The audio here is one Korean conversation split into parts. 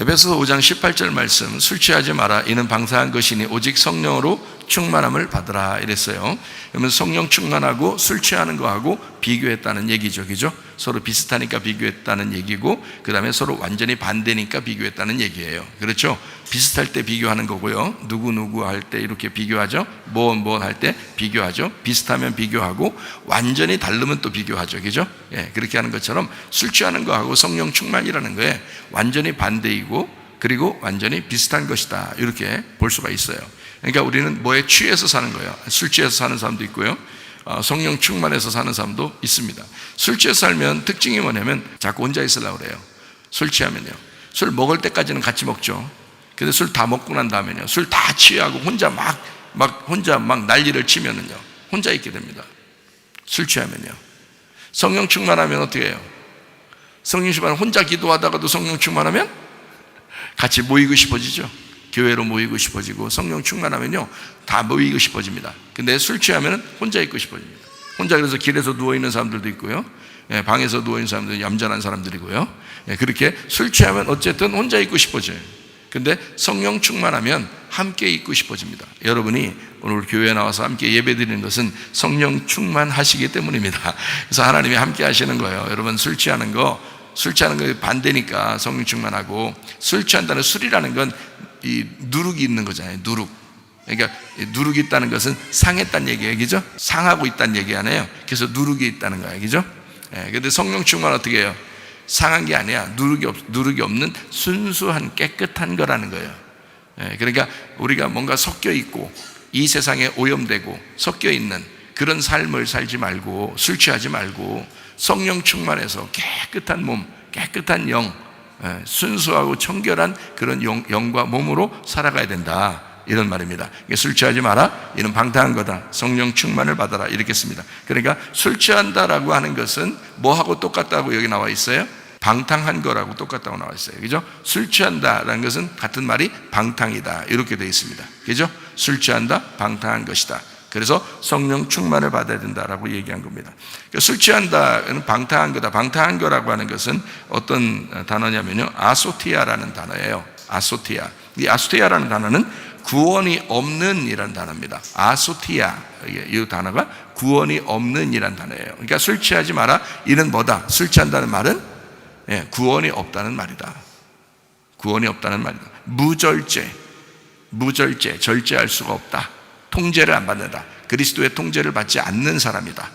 에베소 5장 18절 말씀 술 취하지 마라 이는 방사한 것이니 오직 성령으로 충만함을 받으라 이랬어요. 그러면 성령 충만하고 술 취하는 거하고 비교했다는 얘기죠. 그죠? 서로 비슷하니까 비교했다는 얘기고 그 다음에 서로 완전히 반대니까 비교했다는 얘기예요. 그렇죠? 비슷할 때 비교하는 거고요. 누구 누구 할 때 이렇게 비교하죠. 뭐뭐 할 때 비교하죠. 비슷하면 비교하고 완전히 다르면 또 비교하죠. 그죠? 예, 그렇게 하는 것처럼 술 취하는 거하고 성령 충만이라는 거에 완전히 반대이고 그리고 완전히 비슷한 것이다. 이렇게 볼 수가 있어요. 그러니까 우리는 뭐에 취해서 사는 거예요. 술 취해서 사는 사람도 있고요. 어, 성령 충만해서 사는 사람도 있습니다. 술 취해서 살면 특징이 뭐냐면 자꾸 혼자 있으려고 그래요. 술 취하면요. 술 먹을 때까지는 같이 먹죠. 근데 술 다 먹고 난 다음에요. 술 다 취하고 혼자 막, 막, 혼자 막 난리를 치면은요. 혼자 있게 됩니다. 술 취하면요. 성령 충만하면 어떻게 해요? 성령 충만 혼자 기도하다가도 성령 충만하면 같이 모이고 싶어지죠. 교회로 모이고 싶어지고 성령 충만하면요 다 모이고 싶어집니다. 근데 술 취하면 혼자 있고 싶어집니다. 혼자 그래서 길에서 누워 있는 사람들도 있고요. 예, 방에서 누워 있는 사람들 얌전한 사람들이고요. 예, 그렇게 술 취하면 어쨌든 혼자 있고 싶어져요. 근데 성령 충만하면 함께 있고 싶어집니다. 여러분이 오늘 교회에 나와서 함께 예배 드리는 것은 성령 충만하시기 때문입니다. 그래서 하나님이 함께 하시는 거예요. 여러분 술 취하는 거, 술 취하는 거 반대니까 성령 충만하고 술 취한다는 술이라는 건 이 누룩이 있는 거잖아요. 누룩. 그러니까 누룩이 있다는 것은 상했다는 얘기예요. 그죠? 상하고 있다는 얘기 아니에요. 그래서 누룩이 있다는 거예요. 그죠? 예, 근데 성령 충만 어떻게 해요? 상한 게 아니야. 누룩이, 없, 누룩이 없는 순수한 깨끗한 거라는 거예요. 예, 그러니까 우리가 뭔가 섞여 있고 이 세상에 오염되고 섞여 있는 그런 삶을 살지 말고 술 취하지 말고 성령 충만해서 깨끗한 몸, 깨끗한 영, 예, 순수하고 청결한 그런 영, 영과 몸으로 살아가야 된다. 이런 말입니다. 술 취하지 마라. 이는 방탕한 거다. 성령 충만을 받아라. 이렇게 씁니다. 그러니까 술 취한다라고 하는 것은 뭐하고 똑같다고 여기 나와 있어요? 방탕한 거라고 똑같다고 나와 있어요. 그죠? 술 취한다라는 것은 같은 말이 방탕이다. 이렇게 되어 있습니다. 그죠? 술 취한다, 방탕한 것이다. 그래서 성령 충만을 받아야 된다라고 얘기한 겁니다. 그러니까 술 취한다는 방탕한 거다. 방탕한 거라고 하는 것은 어떤 단어냐면요. 아소티아라는 단어예요. 아소티아. 이 아소티아라는 단어는 구원이 없는 이라는 단어입니다. 아소티아. 이 단어가 구원이 없는 이라는 단어예요. 그러니까 술 취하지 마라. 이는 뭐다? 술 취한다는 말은 예, 구원이 없다는 말이다. 구원이 없다는 말이다. 무절제. 무절제. 절제할 수가 없다. 통제를 안 받는다. 그리스도의 통제를 받지 않는 사람이다.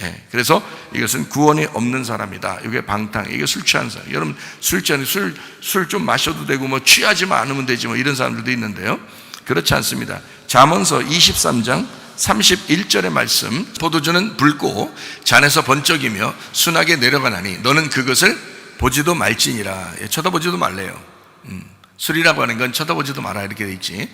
예, 그래서 이것은 구원이 없는 사람이다. 이게 방탕, 이게 술 취한 사람. 여러분 술 취한 술술 좀 마셔도 되고 뭐 취하지만 않으면 되지 뭐 이런 사람들도 있는데요. 그렇지 않습니다. 잠언서 23장 31절의 말씀 포도주는 붉고 잔에서 번쩍이며 순하게 내려가나니 너는 그것을 보지도 말지니라. 예, 쳐다보지도 말래요. 음, 술이라고 하는 건 쳐다보지도 마라 이렇게 돼 있지.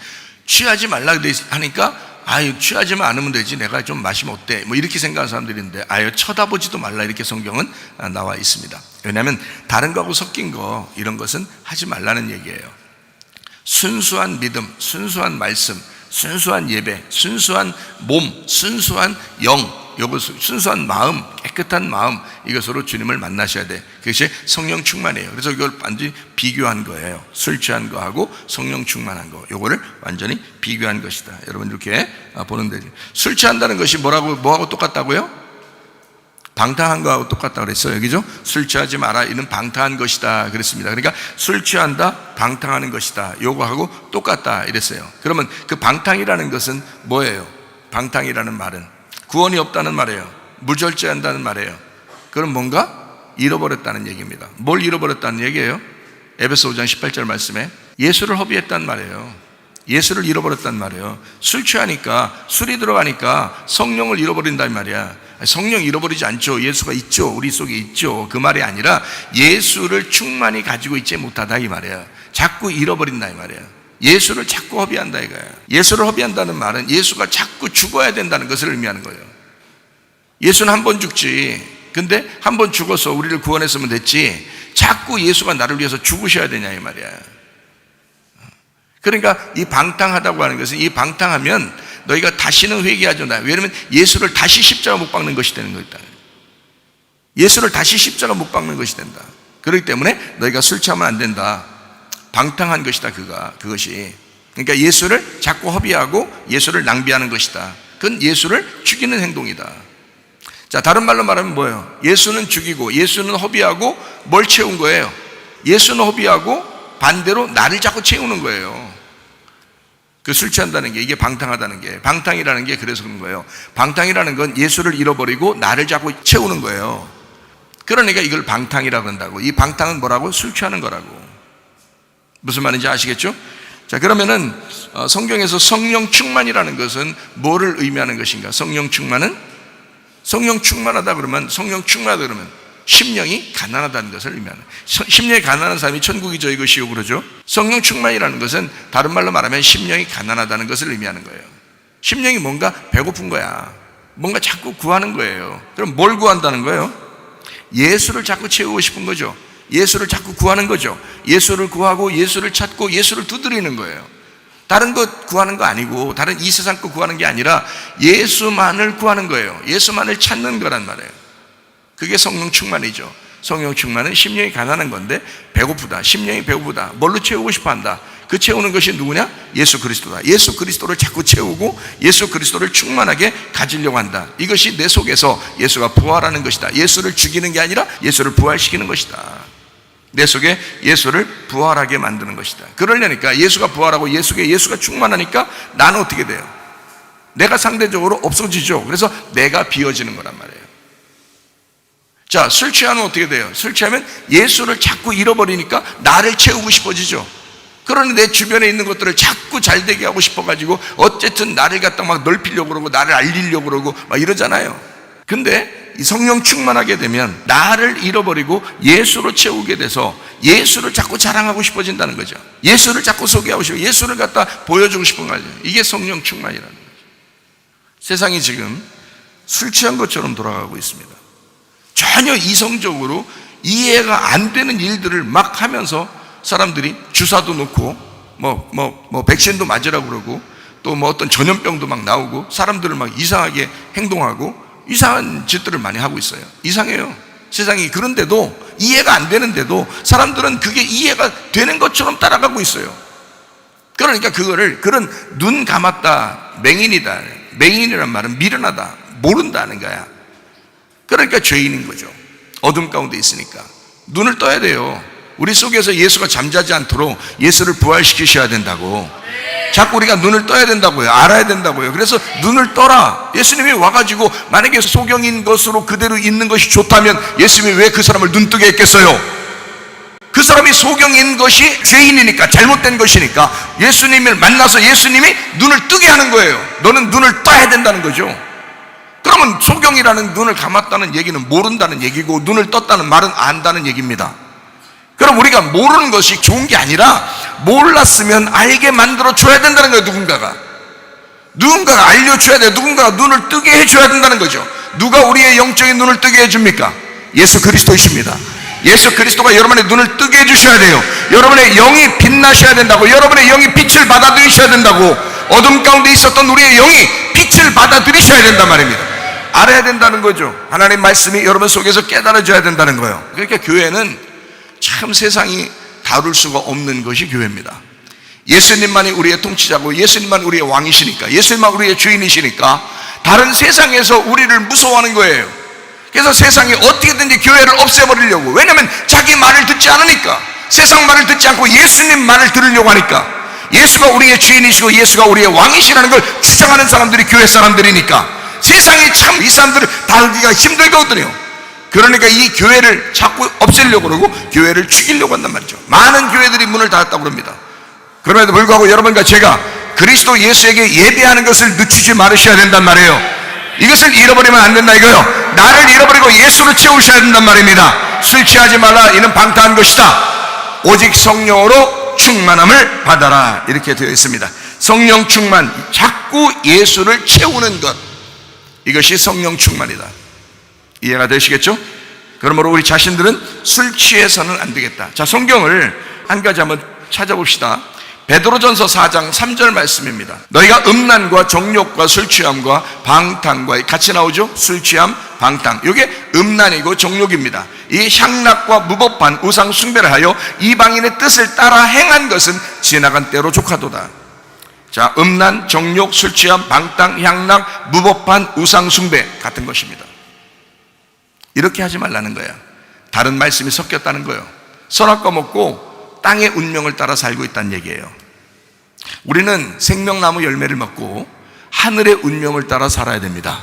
취하지 말라 하니까 아유 취하지만 않으면 되지. 내가 좀 마시면 어때? 뭐 이렇게 생각하는 사람들이 있는데 아유 쳐다보지도 말라. 이렇게 성경은 나와 있습니다. 왜냐하면 다른 거하고 섞인 거 이런 것은 하지 말라는 얘기예요. 순수한 믿음 순수한 말씀 순수한 예배 순수한 몸 순수한 영 요것 순수한 마음, 깨끗한 마음 이것으로 주님을 만나셔야 돼. 그것이 성령 충만이에요. 그래서 이걸 완전히 비교한 거예요. 술 취한 거하고 성령 충만한 거. 요거를 완전히 비교한 것이다. 여러분 이렇게 보는데 술 취한다는 것이 뭐라고 뭐하고 똑같다고요? 방탕한 거하고 똑같다 그랬어요. 여기죠? 술 취하지 마라. 이는 방탕한 것이다. 그랬습니다. 그러니까 술 취한다, 방탕하는 것이다. 요거하고 똑같다. 이랬어요. 그러면 그 방탕이라는 것은 뭐예요? 방탕이라는 말은 구원이 없다는 말이에요. 무절제한다는 말이에요. 그럼 뭔가 잃어버렸다는 얘기입니다. 뭘 잃어버렸다는 얘기예요? 에베소 5장 18절 말씀에 예수를 허비했단 말이에요. 예수를 잃어버렸단 말이에요. 술 취하니까 술이 들어가니까 성령을 잃어버린단 말이야. 성령 잃어버리지 않죠. 예수가 있죠. 우리 속에 있죠. 그 말이 아니라 예수를 충만히 가지고 있지 못하다 이 말이야. 자꾸 잃어버린다 이 말이야. 예수를 자꾸 허비한다 이거예요. 예수를 허비한다는 말은 예수가 자꾸 죽어야 된다는 것을 의미하는 거예요. 예수는 한 번 죽지. 근데 한 번 죽어서 우리를 구원했으면 됐지. 자꾸 예수가 나를 위해서 죽으셔야 되냐 이 말이야. 그러니까 이 방탕하다고 하는 것은 이 방탕하면 너희가 다시는 회개하지 마. 왜냐면 예수를 다시 십자가 못 박는 것이 되는 거다. 예수를 다시 십자가 못 박는 것이 된다. 그렇기 때문에 너희가 술 취하면 안 된다. 방탕한 것이다 그가 그것이. 그러니까 예수를 자꾸 허비하고 예수를 낭비하는 것이다. 그건 예수를 죽이는 행동이다. 자 다른 말로 말하면 뭐예요? 예수는 죽이고 예수는 허비하고 뭘 채운 거예요? 예수는 허비하고 반대로 나를 자꾸 채우는 거예요. 그 술 취한다는 게 이게 방탕하다는 게 방탕이라는 게 그래서 그런 거예요. 방탕이라는 건 예수를 잃어버리고 나를 자꾸 채우는 거예요. 그러니까 이걸 방탕이라고 한다고. 이 방탕은 뭐라고? 술 취하는 거라고 무슨 말인지 아시겠죠? 자, 그러면은 어, 성경에서 성령 충만이라는 것은 뭐를 의미하는 것인가? 성령 충만은 성령 충만하다 그러면 성령 충만하다 그러면 심령이 가난하다는 것을 의미하는. 서- 심령이 가난한 사람이 천국이 저희 것이요 그러죠. 성령 충만이라는 것은 다른 말로 말하면 심령이 가난하다는 것을 의미하는 거예요. 심령이 뭔가 배고픈 거야. 뭔가 자꾸 구하는 거예요. 그럼 뭘 구한다는 거예요? 예수를 자꾸 채우고 싶은 거죠. 예수를 자꾸 구하는 거죠. 예수를 구하고 예수를 찾고 예수를 두드리는 거예요. 다른 것 구하는 거 아니고 다른 이 세상 거 구하는 게 아니라 예수만을 구하는 거예요. 예수만을 찾는 거란 말이에요. 그게 성령 충만이죠. 성령 충만은 심령이 가난한 건데 배고프다. 심령이 배고프다. 뭘로 채우고 싶어 한다. 그 채우는 것이 누구냐? 예수 그리스도다. 예수 그리스도를 자꾸 채우고 예수 그리스도를 충만하게 가지려고 한다. 이것이 내 속에서 예수가 부활하는 것이다. 예수를 죽이는 게 아니라 예수를 부활시키는 것이다. 내 속에 예수를 부활하게 만드는 것이다. 그러려니까 예수가 부활하고 예 속에 예수가 충만하니까 나는 어떻게 돼요? 내가 상대적으로 없어지죠. 그래서 내가 비워지는 거란 말이에요. 자, 술 취하면 어떻게 돼요? 술 취하면 예수를 자꾸 잃어버리니까 나를 채우고 싶어지죠. 그러니 내 주변에 있는 것들을 자꾸 잘 되게 하고 싶어가지고 어쨌든 나를 갖다 막 넓히려고 그러고 나를 알리려고 그러고 막 이러잖아요. 근데 이 성령 충만하게 되면 나를 잃어버리고 예수로 채우게 돼서 예수를 자꾸 자랑하고 싶어진다는 거죠. 예수를 자꾸 소개하고 싶어. 예수를 갖다 보여주고 싶은 거죠. 이게 성령 충만이라는 거죠. 세상이 지금 술 취한 것처럼 돌아가고 있습니다. 전혀 이성적으로 이해가 안 되는 일들을 막 하면서 사람들이 주사도 놓고 뭐 뭐 뭐 백신도 맞으라고 그러고 또 뭐 어떤 전염병도 막 나오고 사람들을 막 이상하게 행동하고 이상한 짓들을 많이 하고 있어요. 이상해요. 세상이 그런데도 이해가 안 되는데도 사람들은 그게 이해가 되는 것처럼 따라가고 있어요. 그러니까 그거를 그런 눈 감았다 맹인이다 맹인이란 말은 미련하다 모른다는 거야. 그러니까 죄인인 거죠. 어둠 가운데 있으니까. 눈을 떠야 돼요. 우리 속에서 예수가 잠자지 않도록 예수를 부활시키셔야 된다고. 자꾸 우리가 눈을 떠야 된다고요. 알아야 된다고요. 그래서 눈을 떠라. 예수님이 와가지고 만약에 소경인 것으로 그대로 있는 것이 좋다면 예수님이 왜 그 사람을 눈뜨게 했겠어요? 그 사람이 소경인 것이 죄인이니까 잘못된 것이니까 예수님을 만나서 예수님이 눈을 뜨게 하는 거예요. 너는 눈을 떠야 된다는 거죠. 그러면 소경이라는 눈을 감았다는 얘기는 모른다는 얘기고 눈을 떴다는 말은 안다는 얘기입니다. 그럼 우리가 모르는 것이 좋은 게 아니라 몰랐으면 알게 만들어 줘야 된다는 거예요, 누군가가. 누군가가 알려줘야 돼요. 누군가가 눈을 뜨게 해줘야 된다는 거죠. 누가 우리의 영적인 눈을 뜨게 해줍니까? 예수 그리스도이십니다. 예수 그리스도가 여러분의 눈을 뜨게 해주셔야 돼요. 여러분의 영이 빛나셔야 된다고. 여러분의 영이 빛을 받아들이셔야 된다고. 어둠 가운데 있었던 우리의 영이 빛을 받아들이셔야 된단 말입니다. 알아야 된다는 거죠. 하나님 말씀이 여러분 속에서 깨달아져야 된다는 거예요. 그러니까 교회는 참 세상이 다룰 수가 없는 것이 교회입니다. 예수님만이 우리의 통치자고 예수님만 우리의 왕이시니까 예수님만 우리의 주인이시니까 다른 세상에서 우리를 무서워하는 거예요. 그래서 세상이 어떻게든지 교회를 없애버리려고 왜냐하면 자기 말을 듣지 않으니까 세상 말을 듣지 않고 예수님 말을 들으려고 하니까 예수가 우리의 주인이시고 예수가 우리의 왕이시라는 걸 주장하는 사람들이 교회 사람들이니까 세상이 참 이 사람들을 다루기가 힘들거든요. 그러니까 이 교회를 자꾸 없애려고 그러고 교회를 죽이려고 한단 말이죠. 많은 교회들이 문을 닫았다고 그럽니다. 그럼에도 불구하고 여러분과 제가 그리스도 예수에게 예배하는 것을 늦추지 말으셔야 된단 말이에요. 이것을 잃어버리면 안 된다 이거요. 나를 잃어버리고 예수로 채우셔야 된단 말입니다. 술 취하지 말라. 이는 방탕한 것이다. 오직 성령으로 충만함을 받아라. 이렇게 되어 있습니다. 성령 충만. 자꾸 예수를 채우는 것. 이것이 성령 충만이다. 이해가 되시겠죠? 그러므로 우리 자신들은 술 취해서는 안 되겠다. 자, 성경을 한 가지 한번 찾아봅시다. 베드로전서 4장 3절 말씀입니다. 너희가 음란과 정욕과 술 취함과 방탕과 같이 나오죠? 술 취함, 방탕. 이게 음란이고 정욕입니다. 이 향락과 무법한 우상 숭배를 하여 이방인의 뜻을 따라 행한 것은 지나간 때로 족하도다. 자, 음란, 정욕, 술 취함, 방탕, 향락, 무법한 우상 숭배 같은 것입니다. 이렇게 하지 말라는 거야. 다른 말씀이 섞였다는 거예요. 선악과 먹고 땅의 운명을 따라 살고 있다는 얘기예요. 우리는 생명나무 열매를 먹고 하늘의 운명을 따라 살아야 됩니다.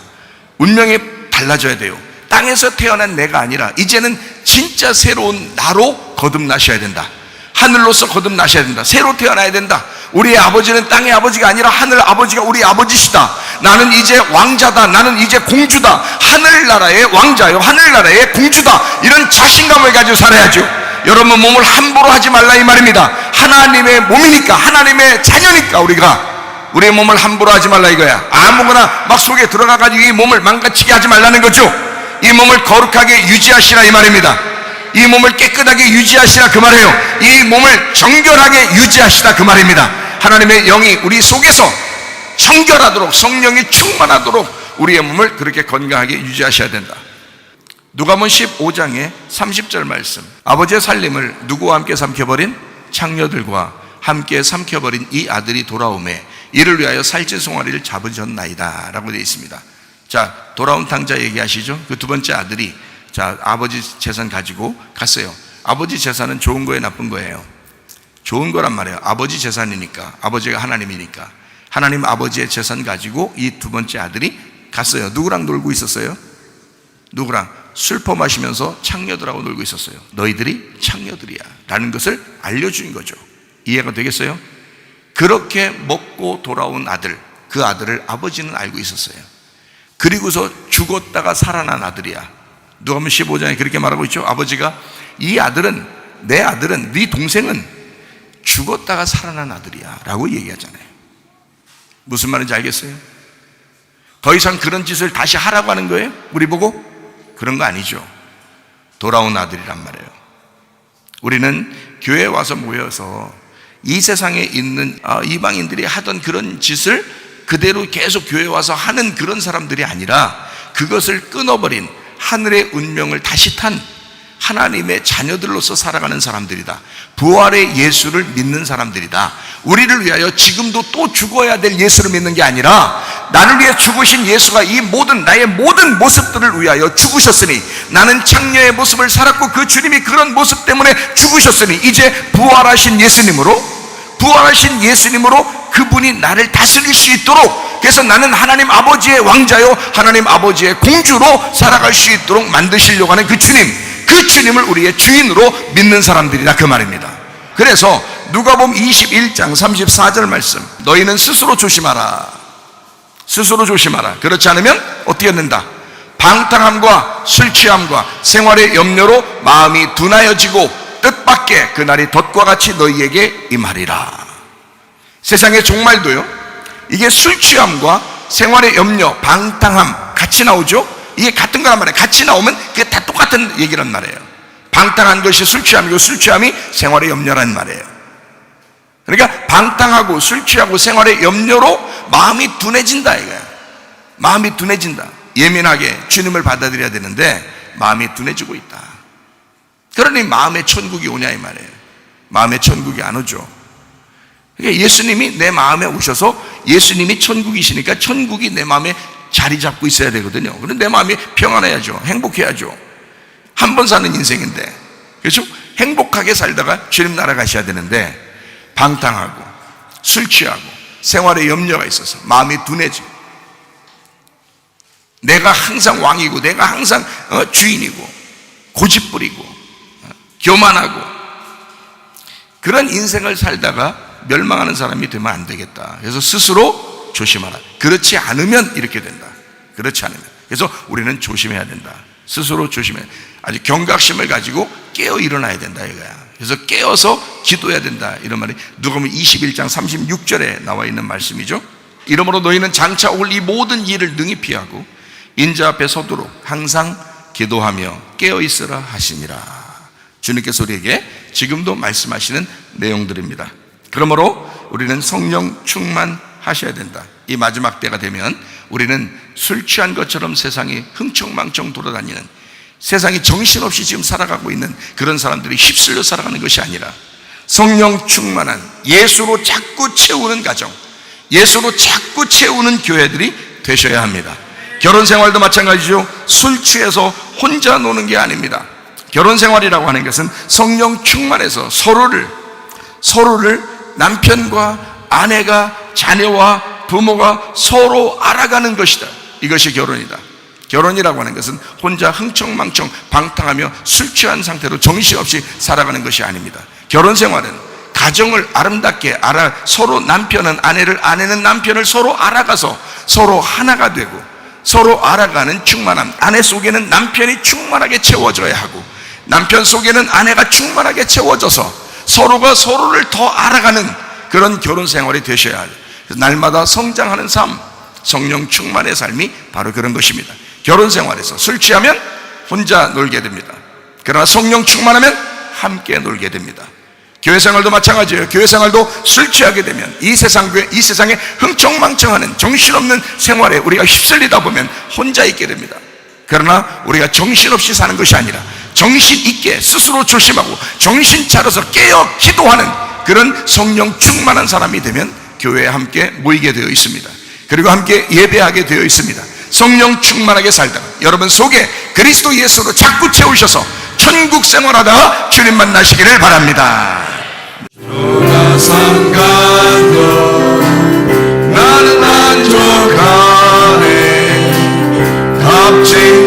운명이 달라져야 돼요. 땅에서 태어난 내가 아니라 이제는 진짜 새로운 나로 거듭나셔야 된다. 하늘로서 거듭나셔야 된다. 새로 태어나야 된다. 우리의 아버지는 땅의 아버지가 아니라 하늘 아버지가 우리 아버지시다. 나는 이제 왕자다. 나는 이제 공주다. 하늘나라의 왕자요. 하늘나라의 공주다. 이런 자신감을 가지고 살아야죠. 여러분 몸을 함부로 하지 말라 이 말입니다. 하나님의 몸이니까 하나님의 자녀니까 우리가 우리의 몸을 함부로 하지 말라 이거야. 아무거나 막 속에 들어가 가지고 이 몸을 망가치게 하지 말라는 거죠. 이 몸을 거룩하게 유지하시라 이 말입니다. 이 몸을 깨끗하게 유지하시라 그 말이에요. 이 몸을 정결하게 유지하시라 그 말입니다. 하나님의 영이 우리 속에서 정결하도록 성령이 충만하도록 우리의 몸을 그렇게 건강하게 유지하셔야 된다. 누가복음 15장의 30절 말씀. 아버지의 살림을 누구와 함께 삼켜버린 창녀들과 함께 삼켜버린 이 아들이 돌아오매 이를 위하여 살찐 송아리를 잡으셨나이다 라고 되어 있습니다. 자, 돌아온 탕자 얘기하시죠? 그 두 번째 아들이 자, 아버지 재산 가지고 갔어요. 아버지 재산은 좋은 거예요, 나쁜 거예요? 좋은 거란 말이에요. 아버지 재산이니까. 아버지가 하나님이니까. 하나님 아버지의 재산 가지고 이 두 번째 아들이 갔어요. 누구랑 놀고 있었어요? 누구랑? 술 퍼 마시면서 창녀들하고 놀고 있었어요. 너희들이 창녀들이야. 라는 것을 알려준 거죠. 이해가 되겠어요? 그렇게 먹고 돌아온 아들, 그 아들을 아버지는 알고 있었어요. 그리고서 죽었다가 살아난 아들이야. 누가복음 15장에 그렇게 말하고 있죠. 아버지가 이 아들은 내 아들은 네 동생은 죽었다가 살아난 아들이야라고 얘기하잖아요. 무슨 말인지 알겠어요? 더 이상 그런 짓을 다시 하라고 하는 거예요? 우리 보고 그런 거 아니죠. 돌아온 아들이란 말이에요. 우리는 교회에 와서 모여서 이 세상에 있는 아, 이방인들이 하던 그런 짓을 그대로 계속 교회 와서 하는 그런 사람들이 아니라 그것을 끊어버린 하늘의 운명을 다시 탄 하나님의 자녀들로서 살아가는 사람들이다. 부활의 예수를 믿는 사람들이다. 우리를 위하여 지금도 또 죽어야 될 예수를 믿는 게 아니라 나를 위해 죽으신 예수가 이 모든 나의 모든 모습들을 위하여 죽으셨으니 나는 창녀의 모습을 살았고 그 주님이 그런 모습 때문에 죽으셨으니 이제 부활하신 예수님으로 부활하신 예수님으로 그분이 나를 다스릴 수 있도록. 그래서 나는 하나님 아버지의 왕자요 하나님 아버지의 공주로 살아갈 수 있도록 만드시려고 하는 그 주님. 그 주님을 우리의 주인으로 믿는 사람들이다. 그 말입니다. 그래서 누가복음 21장 34절 말씀. 너희는 스스로 조심하라. 스스로 조심하라. 그렇지 않으면 어떻게 된다? 방탕함과 술 취함과 생활의 염려로 마음이 둔하여지고 뜻밖의 그날이 덫과 같이 너희에게 임하리라. 세상의 종말도요. 이게 술 취함과 생활의 염려, 방탕함 같이 나오죠. 이게 같은 거란 말이에요. 같이 나오면 그게 다 똑같은 얘기란 말이에요. 방탕한 것이 술 취함이고 술 취함이 생활의 염려란 말이에요. 그러니까 방탕하고 술 취하고 생활의 염려로 마음이 둔해진다 이거야. 마음이 둔해진다. 예민하게 주님을 받아들여야 되는데 마음이 둔해지고 있다. 그러니 마음의 천국이 오냐 이 말이에요. 마음의 천국이 안 오죠. 그러니까 예수님이 내 마음에 오셔서 예수님이 천국이시니까 천국이 내 마음에 자리 잡고 있어야 되거든요. 그럼 내 마음이 평안해야죠. 행복해야죠. 한 번 사는 인생인데. 그렇죠? 행복하게 살다가 주님 나라 가셔야 되는데 방탕하고 술 취하고 생활에 염려가 있어서 마음이 둔해지고 내가 항상 왕이고 내가 항상 어, 주인이고 고집부리고 교만하고 그런 인생을 살다가 멸망하는 사람이 되면 안 되겠다. 그래서 스스로 조심하라. 그렇지 않으면 이렇게 된다. 그렇지 않으면. 그래서 우리는 조심해야 된다. 스스로 조심해. 아주 경각심을 가지고 깨어 일어나야 된다 이거야. 그래서 깨어서 기도해야 된다. 이런 말이 누가복음 21장 36절에 나와 있는 말씀이죠. 이러므로 너희는 장차 올 이 모든 일을 능히 피하고 인자 앞에 서도록 항상 기도하며 깨어 있으라 하시니라. 주님께서 우리에게 지금도 말씀하시는 내용들입니다. 그러므로 우리는 성령 충만하셔야 된다. 이 마지막 때가 되면 우리는 술 취한 것처럼 세상이 흥청망청 돌아다니는 세상이 정신없이 지금 살아가고 있는 그런 사람들이 휩쓸려 살아가는 것이 아니라 성령 충만한 예수로 자꾸 채우는 가정, 예수로 자꾸 채우는 교회들이 되셔야 합니다. 결혼 생활도 마찬가지죠. 술 취해서 혼자 노는 게 아닙니다. 결혼 생활이라고 하는 것은 성령 충만해서 서로를 서로를 남편과 아내가 자녀와 부모가 서로 알아가는 것이다. 이것이 결혼이다. 결혼이라고 하는 것은 혼자 흥청망청 방탕하며 술 취한 상태로 정신없이 살아가는 것이 아닙니다. 결혼 생활은 가정을 아름답게 알아 서로 남편은 아내를 아내는 남편을 서로 알아가서 서로 하나가 되고 서로 알아가는 충만함. 아내 속에는 남편이 충만하게 채워져야 하고 남편 속에는 아내가 충만하게 채워져서 서로가 서로를 더 알아가는 그런 결혼 생활이 되셔야 해요. 날마다 성장하는 삶, 성령 충만의 삶이 바로 그런 것입니다. 결혼 생활에서 술 취하면 혼자 놀게 됩니다. 그러나 성령 충만하면 함께 놀게 됩니다. 교회 생활도 마찬가지예요. 교회 생활도 술 취하게 되면 이 세상 이 세상에 흥청망청하는 정신없는 생활에 우리가 휩쓸리다 보면 혼자 있게 됩니다. 그러나 우리가 정신없이 사는 것이 아니라 정신 있게 스스로 조심하고 정신 차려서 깨어 기도하는 그런 성령 충만한 사람이 되면 교회에 함께 모이게 되어 있습니다. 그리고 함께 예배하게 되어 있습니다. 성령 충만하게 살다가 여러분 속에 그리스도 예수로 자꾸 채우셔서 천국 생활하다가 주님 만나시기를 바랍니다. 나는 만족하네 값진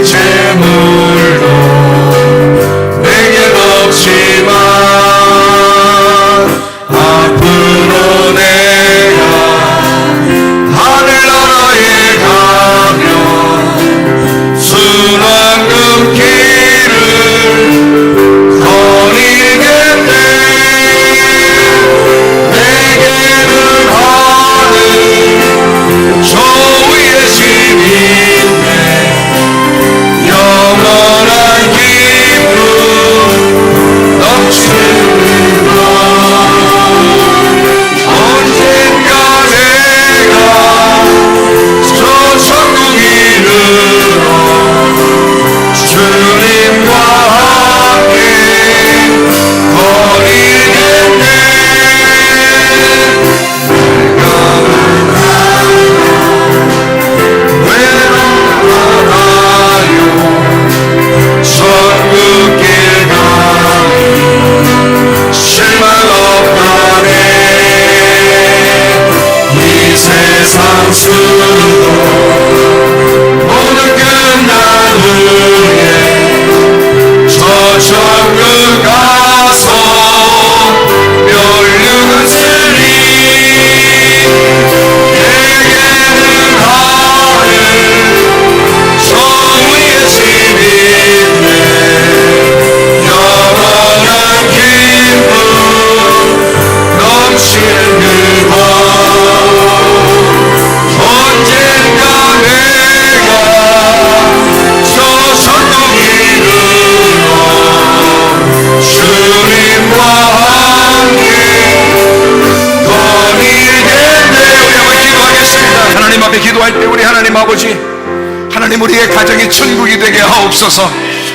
하옵소서.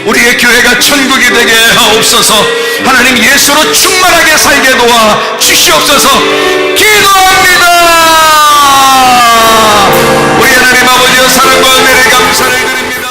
우리의 교회가 천국이 되게 하옵소서. 하나님 예수로 충만하게 살게 도와 주시옵소서. 기도합니다. 우리 하나님 아버지의 사랑과 은혜를 감사를 드립니다